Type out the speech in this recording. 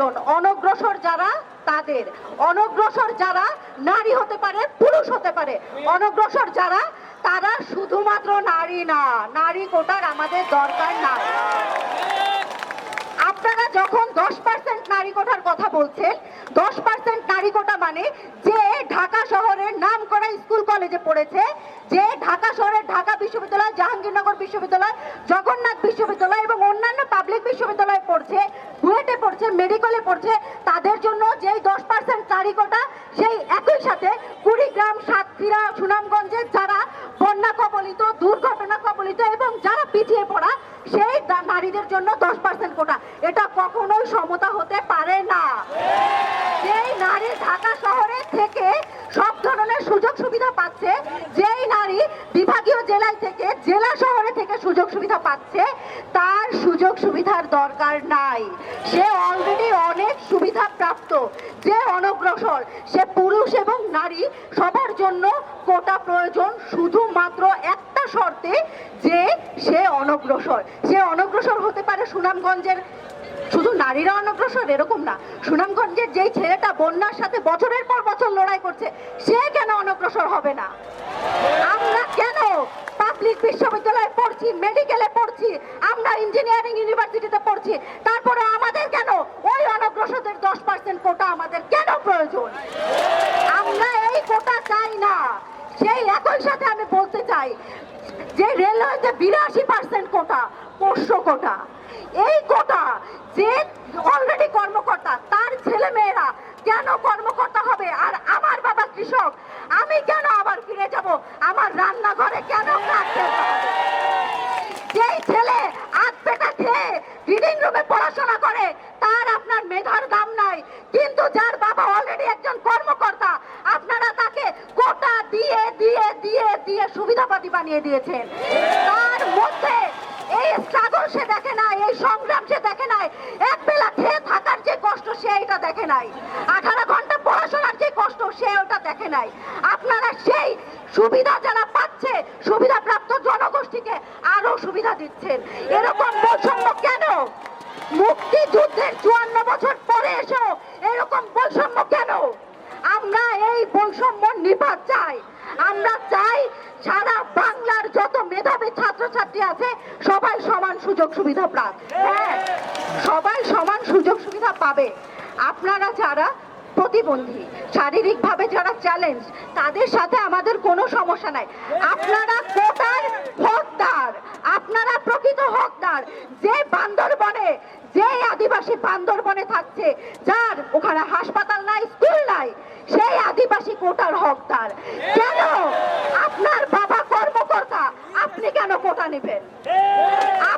প্রয়োজন অনগ্রসর যারা, তাদের। অনগ্রসর যারা নারী হতে পারে, পুরুষ হতে পারে। অনগ্রসর যারা, তারা শুধুমাত্র নারী না, নারী কোটার আমাদের দরকার না আপনারা যখন দশ পার্সেন্ট নারী কোটার কথা বলছেন, দশ পার্সেন্ট নারী কোটা মানে যে ঢাকা শহরের নাম করা স্কুল কলেজে পড়েছে, যে ঢাকা শহরের ঢাকা বিশ্ববিদ্যালয়, জাহাঙ্গীরনগর বিশ্ববিদ্যালয়, জগন্নাথ বিশ্ববিদ্যালয় এবং অন্যান্য পাবলিক বিশ্ববিদ্যালয়ে পড়ছে পড়ছে তাদের জন্য যেই দশ পার্সেন্ট নারী কোটা সেই একই সাথে কুড়িগ্রাম, সাতক্ষীরা সুনামগঞ্জের যারা বন্যা কবলিত, দুর্ঘটনা কবলিত এবং যারা পিছিয়ে পড়া, সেই নারীদের জন্য দশ পার্সেন্ট কোটা। এটা কখনোই সমতা হতে পারে না যেই নারী ঢাকা শহরে থেকে সব ধরনের সুযোগ সুবিধা পাচ্ছে যেই নারী বিভাগীয় জেলায় থেকে জেলা শহরে থেকে সুযোগ সুবিধা পাচ্ছে, তার সুযোগ সুবিধার দরকার নাই। সে অলরেডি অনেক সুবিধা প্রাপ্ত, যে অনগ্রসর। সে পুরুষ এবং নারী, সবার জন্য কোটা প্রয়োজন শুধুমাত্র একটা শর্তে, যে সে অনগ্রসর। সে অনগ্রসর হতে পারে সুনামগঞ্জের, শুধু নারীরা অনগ্রসর এরকম না, সুনামগঞ্জের যেই ছেলেটা বন্যার সাথে বছরের পর বছর লড়াই করছে, সে কেন অনগ্রসর হবে না? আমরা কেন পড়ছি মেডিকেলে পড়ছি, আমরা ইঞ্জিনিয়ারিং ইউনিভার্সিটিতে পড়ছি। তারপরে আমাদের কেন? ওই অনগ্রসরদের দশ পার্সেন্ট কোটা আমাদের কেন প্রয়োজন? আমরা এই কোটা চাই না। সেই একই সাথে আমি বলতে চাই, যে রেলওয়েতে বিরাশি পার্সেন্ট কোটা পোষ্য কোটা এই কোটা যে অলরেডি কর্মকর্তা, তার ছেলে মেয়েরা কেন কর্মকর্তা হবে? আর আমার বাবা কৃষক, আমি কেন আবার ফিরে যাব? আমার রান্নাঘরে কেন কাজ করতে হবে? যেই ছেলে আধ পেটা খেয়ে রিডিং রুমে পড়াশোনা করে তার আপনার মেধার দাম নাই কিন্তু যার বাবা অলরেডি একজন কর্মকর্তা আপনারা তাকে কোটা দিয়ে দিয়ে দিয়ে সুবিধাবাদী বানিয়ে দিয়েছেন। তার মধ্যে এই স্ট্রাগল সে দেখে নাই, এই সংগ্রাম সে দেখে নাই এক বেলা খেয়ে থাকার যে কষ্ট সে এটা দেখে নাই। আঠারো ঘণ্টা পড়াশোনার যে কষ্ট সে ওটা দেখে নাই। আপনারা সেই সুবিধা যারা পাচ্ছে সুবিধা প্রাপ্ত জনগোষ্ঠীকে আরও সুবিধা দিচ্ছেন। এরকম বৈষম্য কেন? মুক্তিযুদ্ধের চুয়ান্ন বছর পরে এসেও এরকম বৈষম্য কেন আমরা এই বৈষম্য নিপাত চাই আমরা চাই সারা বাংলার যত মেধাবী ছাত্রছাত্রী আছে, সবাই সমান সুযোগ সুবিধা পাক। হ্যাঁ সবাই সমান সুযোগ সুবিধা পাবে। আপনারা যারা প্রতিবন্ধী, শারীরিকভাবে যারা চ্যালেঞ্জ তাদের সাথে আমাদের কোনো সমস্যা নাই। আপনারা কোটার হকদার, আপনারা প্রকৃত হকদার। যে বান্দরবনে, যে আদিবাসী বান্দরবনে থাকছে, যার ওখানে হাসপাতাল নাই, স্কুল নাই, সেই আদিবাসী কোটার হকদার। ব্যবস্থা